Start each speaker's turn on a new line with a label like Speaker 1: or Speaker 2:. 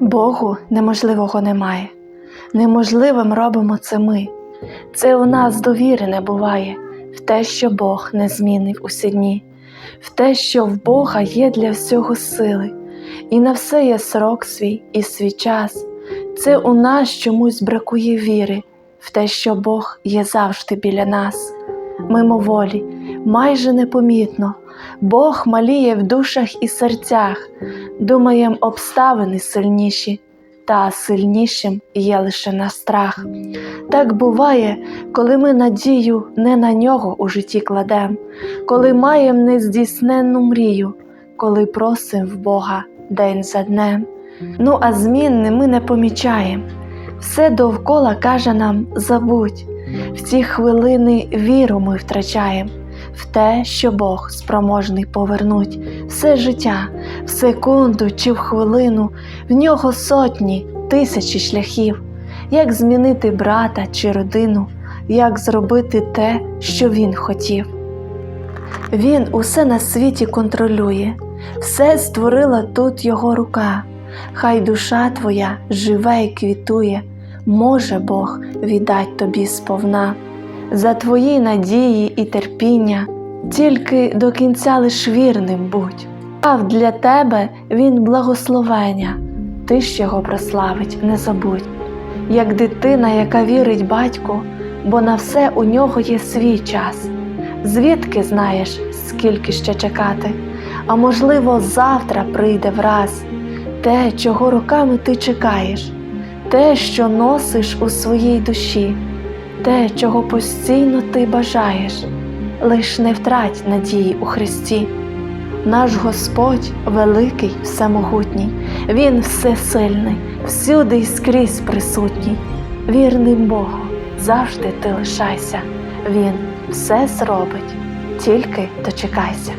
Speaker 1: Богу неможливого немає. Неможливим робимо це ми. Це у нас довіри не буває в те, що Бог не змінив усі дні, в те, що в Бога є для всього сили, і на все є срок свій і свій час. Це у нас чомусь бракує віри в те, що Бог є завжди біля нас. Мимоволі, майже непомітно, Бог маліє в душах і серцях, думаєм обставини сильніші, та сильнішим є лише наш страх. Так буває, коли ми надію не на нього у житті кладем, коли маєм нездійсненну мрію, коли просим в Бога день за днем. Ну а змінни ми не помічаєм. Все довкола каже нам забудь, в ці хвилини віру ми втрачаєм в те, що Бог спроможний повернуть все життя, в секунду чи в хвилину, в нього сотні, тисячі шляхів, як змінити брата чи родину, як зробити те, що він хотів. Він усе на світі контролює, все створила тут його рука. Хай душа твоя живе і квітує, може Бог віддать тобі сповна. За твої надії і терпіння, тільки до кінця лиш вірним будь. Пав для тебе він благословення, ти ж його прославить, не забудь, як дитина, яка вірить батьку, бо на все у нього є свій час. Звідки знаєш, скільки ще чекати, а можливо, завтра прийде враз. Те, чого роками ти чекаєш, те, що носиш у своїй душі, те, чого постійно ти бажаєш, лиш не втрать надії у Христі. Наш Господь великий, всемогутній, Він всесильний, всюди і скрізь присутній. Вірним Богу, завжди ти лишайся, Він все зробить, тільки дочекайся.